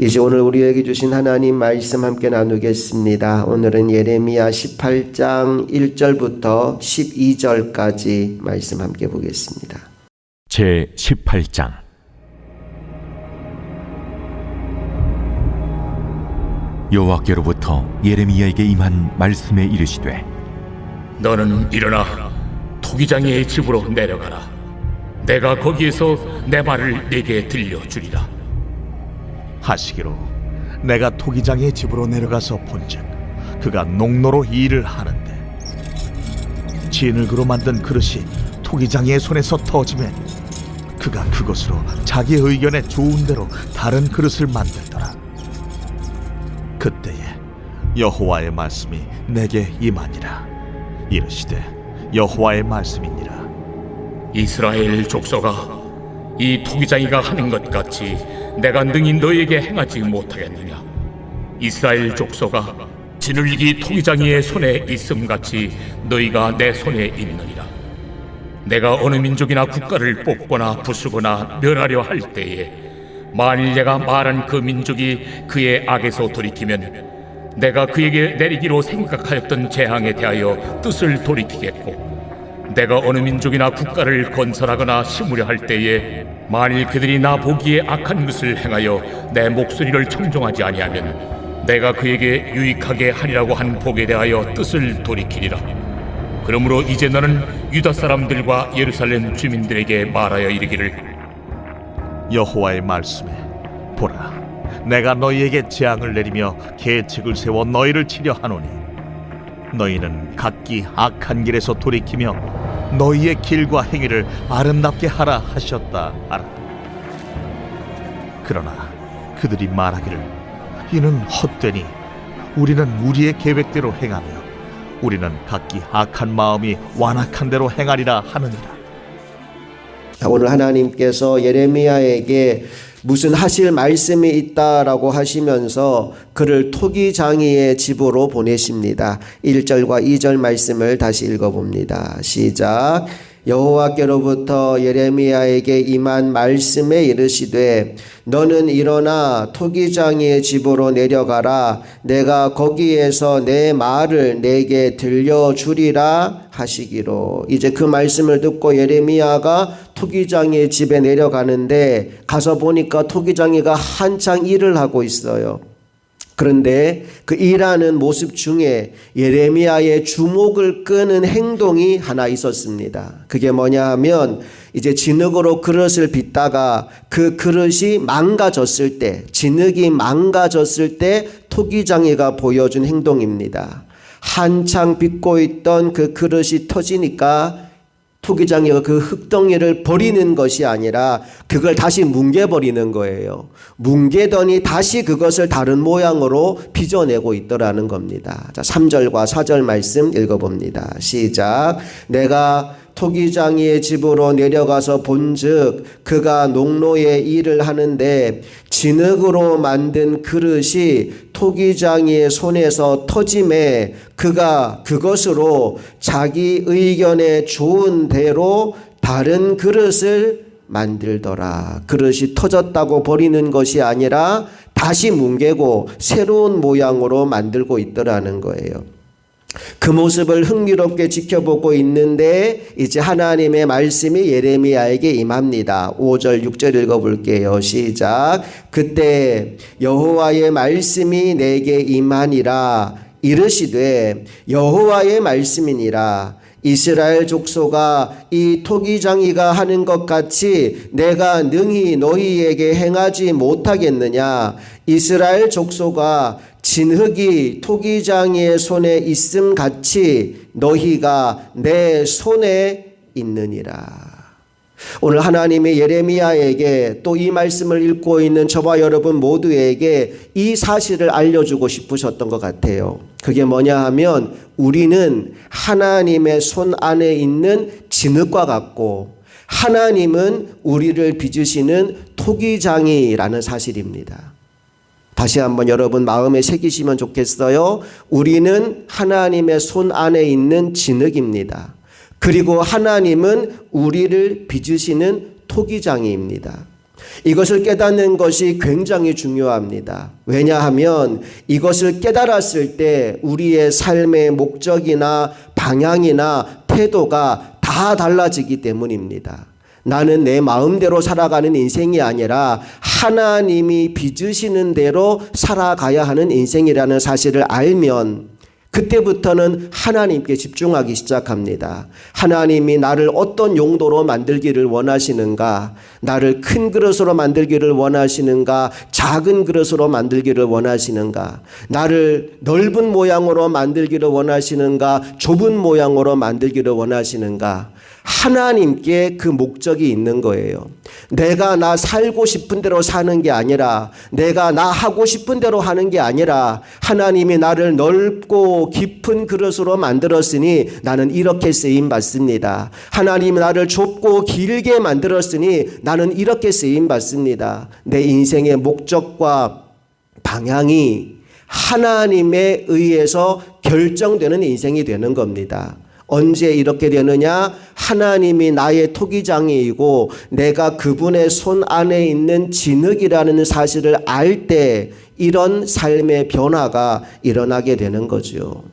이제 오늘 우리에게 주신 하나님 말씀 함께 나누겠습니다. 오늘은 예레미야 18장 1절부터 12절까지 말씀 함께 보겠습니다. 제 18장 여호와께로부터 예레미야에게 임한 말씀에 이르시되 너는 일어나 토기장이의 집으로 내려가라. 내가 거기에서 내 말을 네게 들려주리라. 하시기로 내가 토기장의 집으로 내려가서 본즉 그가 농로로 일을 하는데 진흙으로 만든 그릇이 토기장의 손에서 터지면 그가 그것으로 자기 의견에 좋은 대로 다른 그릇을 만들더라. 그때에 여호와의 말씀이 내게 임하니라. 이르시되 여호와의 말씀이니라. 이스라엘 족속아, 이 토기장이가 하는 것 같이 내가 능히 너에게 행하지 못하겠느냐? 이스라엘 족속아, 진흙이 토기장이의 손에 있음 같이 너희가 내 손에 있느니라. 내가 어느 민족이나 국가를 뽑거나 부수거나 멸하려 할 때에 만일 내가 말한 그 민족이 그의 악에서 돌이키면 내가 그에게 내리기로 생각하였던 재앙에 대하여 뜻을 돌이키겠고 내가 어느 민족이나 국가를 건설하거나 심으려 할 때에 만일 그들이 나 보기에 악한 것을 행하여 내 목소리를 청종하지 아니하면 내가 그에게 유익하게 하리라고 한 복에 대하여 뜻을 돌이키리라. 그러므로 이제 너는 유다 사람들과 예루살렘 주민들에게 말하여 이르기를. 여호와의 말씀에 보라 내가 너희에게 재앙을 내리며 계책을 세워 너희를 치려 하노니 너희는 각기 악한 길에서 돌이키며 너희의 길과 행위를 아름답게 하라 하셨다 하라. 그러나 그들이 말하기를 이는 헛되니 우리는 우리의 계획대로 행하며 우리는 각기 악한 마음이 완악한 대로 행하리라 하느니라. 자, 오늘 하나님께서 예레미야에게 무슨 하실 말씀이 있다라고 하시면서 그를 토기장이의 집으로 보내십니다. 1절과 2절 말씀을 다시 읽어봅니다. 시작. 여호와께로부터 예레미야에게 임한 말씀에 이르시되 너는 일어나 토기장이의 집으로 내려가라 내가 거기에서 내 말을 내게 들려 주리라 하시기로 이제 그 말씀을 듣고 예레미야가 토기장이의 집에 내려가는데 가서 보니까 토기장이가 한창 일을 하고 있어요. 그런데 그 일하는 모습 중에 예레미야의 주목을 끄는 행동이 하나 있었습니다. 그게 뭐냐 하면 이제 진흙으로 그릇을 빚다가 그 그릇이 망가졌을 때, 진흙이 망가졌을 때 토기장이가 보여준 행동입니다. 한창 빚고 있던 그 그릇이 터지니까 토기장이가 그 흙덩이를 버리는 것이 아니라 그걸 다시 뭉개버리는 거예요. 뭉개더니 다시 그것을 다른 모양으로 빚어내고 있더라는 겁니다. 자, 3절과 4절 말씀 읽어봅니다. 시작. 내가 토기장이의 집으로 내려가서 본즉 그가 농로의 일을 하는데 진흙으로 만든 그릇이 토기장이의 손에서 터짐에 그가 그것으로 자기 의견에 좋은 대로 다른 그릇을 만들더라. 그릇이 터졌다고 버리는 것이 아니라 다시 뭉개고 새로운 모양으로 만들고 있더라는 거예요. 그 모습을 흥미롭게 지켜보고 있는데 이제 하나님의 말씀이 예레미야에게 임합니다. 5절 6절 읽어볼게요. 시작. 그때 여호와의 말씀이 내게 임하니라 이르시되 여호와의 말씀이니라 이스라엘 족소가 이 토기장이가 하는 것 같이 내가 능히 너희에게 행하지 못하겠느냐 이스라엘 족소가 진흙이 토기장이의 손에 있음 같이 너희가 내 손에 있느니라. 오늘 하나님이 예레미야에게 또 이 말씀을 읽고 있는 저와 여러분 모두에게 이 사실을 알려주고 싶으셨던 것 같아요. 그게 뭐냐 하면 우리는 하나님의 손 안에 있는 진흙과 같고 하나님은 우리를 빚으시는 토기장이라는 사실입니다. 다시 한번 여러분 마음에 새기시면 좋겠어요. 우리는 하나님의 손 안에 있는 진흙입니다. 그리고 하나님은 우리를 빚으시는 토기장이입니다. 이것을 깨닫는 것이 굉장히 중요합니다. 왜냐하면 이것을 깨달았을 때 우리의 삶의 목적이나 방향이나 태도가 다 달라지기 때문입니다. 나는 내 마음대로 살아가는 인생이 아니라 하나님이 빚으시는 대로 살아가야 하는 인생이라는 사실을 알면 그때부터는 하나님께 집중하기 시작합니다. 하나님이 나를 어떤 용도로 만들기를 원하시는가? 나를 큰 그릇으로 만들기를 원하시는가? 작은 그릇으로 만들기를 원하시는가? 나를 넓은 모양으로 만들기를 원하시는가? 좁은 모양으로 만들기를 원하시는가? 하나님께 그 목적이 있는 거예요. 내가 나 살고 싶은 대로 사는 게 아니라 내가 나 하고 싶은 대로 하는 게 아니라 하나님이 나를 넓고 깊은 그릇으로 만들었으니 나는 이렇게 쓰임 받습니다. 하나님이 나를 좁고 길게 만들었으니 나는 이렇게 쓰임 받습니다. 내 인생의 목적과 방향이 하나님에 의해서 결정되는 인생이 되는 겁니다. 언제 이렇게 되느냐? 하나님이 나의 토기장이고 내가 그분의 손 안에 있는 진흙이라는 사실을 알 때 이런 삶의 변화가 일어나게 되는 거죠.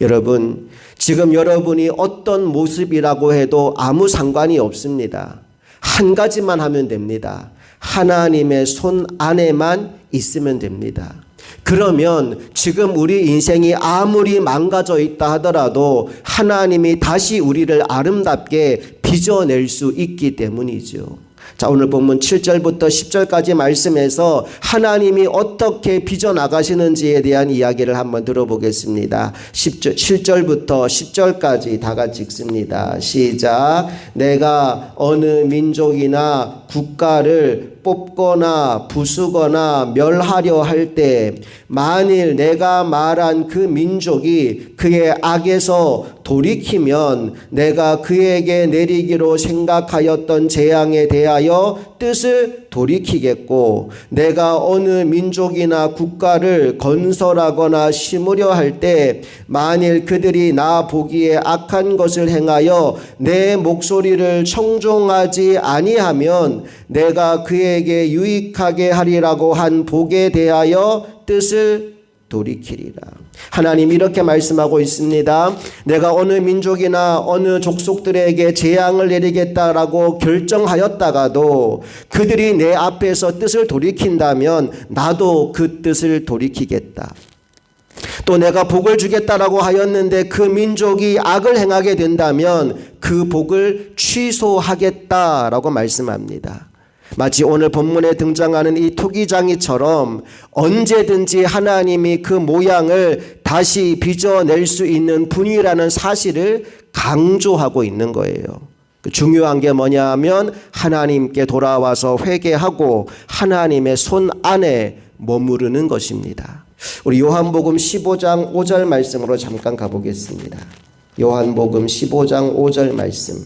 여러분, 지금 여러분이 어떤 모습이라고 해도 아무 상관이 없습니다. 한 가지만 하면 됩니다. 하나님의 손 안에만 있으면 됩니다. 그러면 지금 우리 인생이 아무리 망가져 있다 하더라도 하나님이 다시 우리를 아름답게 빚어낼 수 있기 때문이죠. 자, 오늘 본문 7절부터 10절까지 말씀에서 하나님이 어떻게 빚어나가시는지에 대한 이야기를 한번 들어보겠습니다. 10절, 7절부터 10절까지 다 같이 읽습니다. 시작. 내가 어느 민족이나 국가를 뽑거나 부수거나 멸하려 할 때 만일 내가 말한 그 민족이 그의 악에서 돌이키면 내가 그에게 내리기로 생각하였던 재앙에 대 하여 뜻을 돌이키겠고 내가 어느 민족이나 국가를 건설하거나 심으려 할 때 만일 그들이 나 보기에 악한 것을 행하여 내 목소리를 청종하지 아니하면 내가 그에게 유익하게 하리라고 한 복에 대하여 뜻을 돌이키리라. 하나님 이렇게 말씀하고 있습니다. 내가 어느 민족이나 어느 족속들에게 재앙을 내리겠다라고 결정하였다가도 그들이 내 앞에서 뜻을 돌이킨다면 나도 그 뜻을 돌이키겠다. 또 내가 복을 주겠다라고 하였는데 그 민족이 악을 행하게 된다면 그 복을 취소하겠다라고 말씀합니다. 마치 오늘 본문에 등장하는 이 토기장이처럼 언제든지 하나님이 그 모양을 다시 빚어낼 수 있는 분이라는 사실을 강조하고 있는 거예요. 그 중요한 게 뭐냐 하면 하나님께 돌아와서 회개하고 하나님의 손 안에 머무르는 것입니다. 우리 요한복음 15장 5절 말씀으로 잠깐 가보겠습니다. 요한복음 15장 5절 말씀.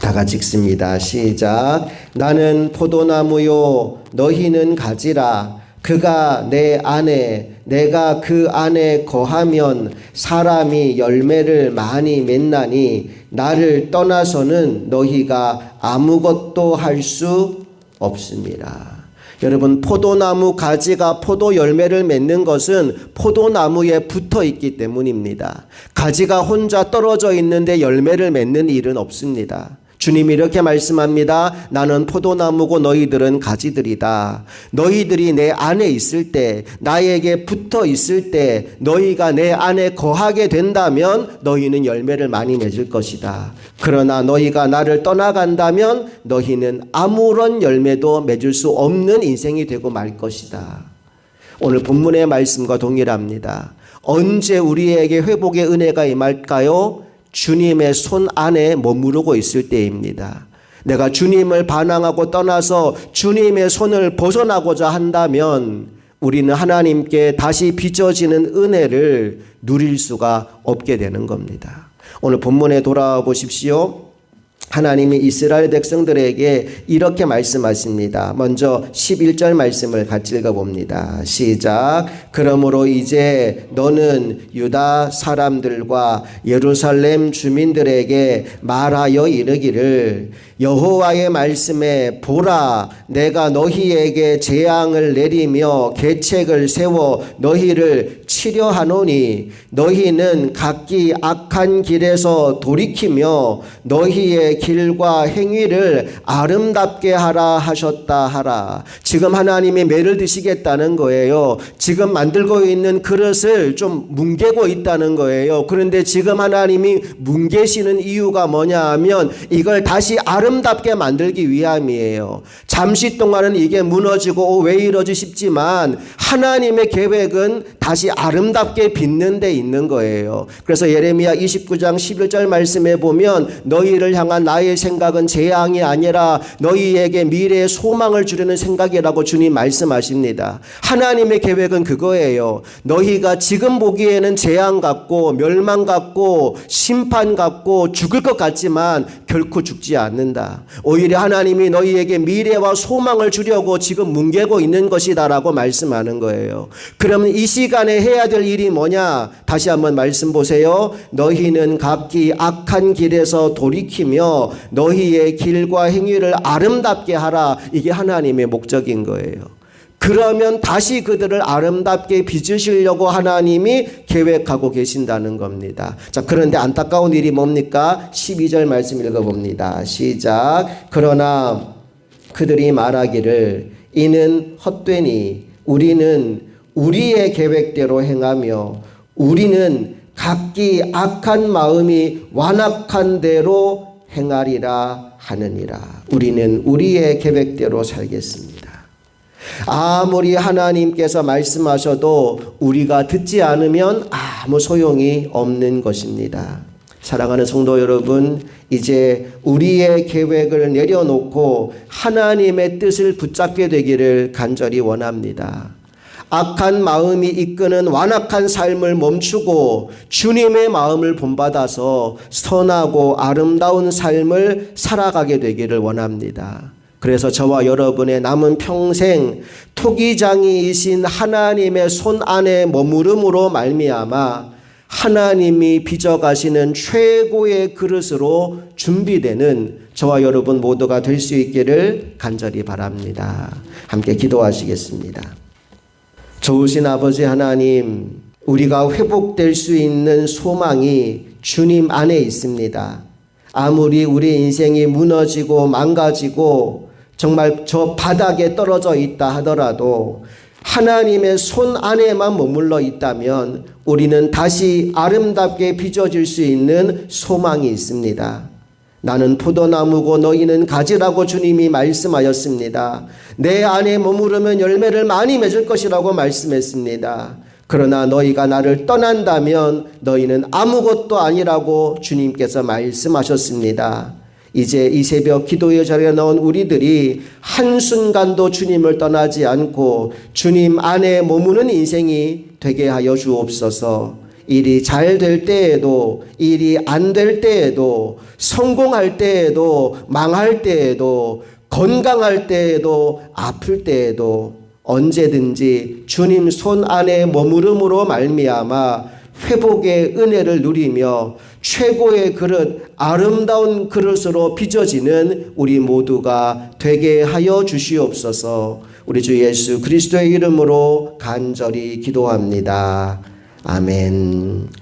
다 같이 읽습니다. 시작. 나는 포도나무요, 너희는 가지라. 그가 내 안에, 내가 그 안에 거하면 사람이 열매를 많이 맺나니 나를 떠나서는 너희가 아무것도 할 수 없습니다. 여러분, 포도나무 가지가 포도 열매를 맺는 것은 포도나무에 붙어 있기 때문입니다. 가지가 혼자 떨어져 있는데 열매를 맺는 일은 없습니다. 주님이 이렇게 말씀합니다. 나는 포도나무고 너희들은 가지들이다. 너희들이 내 안에 있을 때, 나에게 붙어 있을 때, 너희가 내 안에 거하게 된다면 너희는 열매를 많이 맺을 것이다. 그러나 너희가 나를 떠나간다면 너희는 아무런 열매도 맺을 수 없는 인생이 되고 말 것이다. 오늘 본문의 말씀과 동일합니다. 언제 우리에게 회복의 은혜가 임할까요? 주님의 손 안에 머무르고 있을 때입니다. 내가 주님을 반항하고 떠나서 주님의 손을 벗어나고자 한다면 우리는 하나님께 다시 빚어지는 은혜를 누릴 수가 없게 되는 겁니다. 오늘 본문에 돌아와 보십시오. 하나님이 이스라엘 백성들에게 이렇게 말씀하십니다. 먼저 11절 말씀을 같이 읽어봅니다. 시작. 그러므로 이제 너는 유다 사람들과 예루살렘 주민들에게 말하여 이르기를 여호와의 말씀에 보라 내가 너희에게 재앙을 내리며 계책을 세워 너희를 치려하노니 너희는 각기 악한 길에서 돌이키며 너희의 길과 행위를 아름답게 하라 하셨다 하라. 지금 하나님이 매를 드시겠다는 거예요. 지금 만들고 있는 그릇을 좀 뭉개고 있다는 거예요. 그런데 지금 하나님이 뭉개시는 이유가 뭐냐 하면 이걸 다시 아름 답게 만들기 위함이에요. 잠시 동안은 이게 무너지고 어, 왜 이러지 싶지만 하나님의 계획은 다시 아름답게 빚는 데 있는 거예요. 그래서 예레미야 29장 11절 말씀에 보면 너희를 향한 나의 생각은 재앙이 아니라 너희에게 미래의 소망을 주려는 생각이라고 주님 말씀하십니다. 하나님의 계획은 그거예요. 너희가 지금 보기에는 재앙 같고 멸망 같고 심판 같고 죽을 것 같지만 결코 죽지 않는 다. 오히려 하나님이 너희에게 미래와 소망을 주려고 지금 뭉개고 있는 것이다라고 말씀하는 거예요. 그러면 이 시간에 해야 될 일이 뭐냐? 다시 한번 말씀 보세요. 너희는 각기 악한 길에서 돌이키며 너희의 길과 행위를 아름답게 하라. 이게 하나님의 목적인 거예요. 그러면 다시 그들을 아름답게 빚으시려고 하나님이 계획하고 계신다는 겁니다. 자, 그런데 안타까운 일이 뭡니까? 12절 말씀 읽어봅니다. 시작. 그러나 그들이 말하기를 이는 헛되니 우리는 우리의 계획대로 행하며 우리는 각기 악한 마음이 완악한 대로 행하리라 하느니라. 우리는 우리의 계획대로 살겠습니다. 아무리 하나님께서 말씀하셔도 우리가 듣지 않으면 아무 소용이 없는 것입니다. 사랑하는 성도 여러분, 이제 우리의 계획을 내려놓고 하나님의 뜻을 붙잡게 되기를 간절히 원합니다. 악한 마음이 이끄는 완악한 삶을 멈추고 주님의 마음을 본받아서 선하고 아름다운 삶을 살아가게 되기를 원합니다. 그래서 저와 여러분의 남은 평생 토기장이이신 하나님의 손 안에 머무름으로 말미암아 하나님이 빚어가시는 최고의 그릇으로 준비되는 저와 여러분 모두가 될 수 있기를 간절히 바랍니다. 함께 기도하시겠습니다. 좋으신 아버지 하나님, 우리가 회복될 수 있는 소망이 주님 안에 있습니다. 아무리 우리 인생이 무너지고 망가지고 정말 저 바닥에 떨어져 있다 하더라도 하나님의 손 안에만 머물러 있다면 우리는 다시 아름답게 빚어질 수 있는 소망이 있습니다. 나는 포도나무고 너희는 가지라고 주님이 말씀하였습니다. 내 안에 머무르면 열매를 많이 맺을 것이라고 말씀했습니다. 그러나 너희가 나를 떠난다면 너희는 아무것도 아니라고 주님께서 말씀하셨습니다. 이제 이 새벽 기도의 자리에 나온 우리들이 한순간도 주님을 떠나지 않고 주님 안에 머무는 인생이 되게 하여 주옵소서. 일이 잘 될 때에도 일이 안 될 때에도 성공할 때에도 망할 때에도 건강할 때에도 아플 때에도 언제든지 주님 손 안에 머무름으로 말미암아 회복의 은혜를 누리며 최고의 그릇 아름다운 그릇으로 빚어지는 우리 모두가 되게 하여 주시옵소서. 우리 주 예수 그리스도의 이름으로 간절히 기도합니다. 아멘.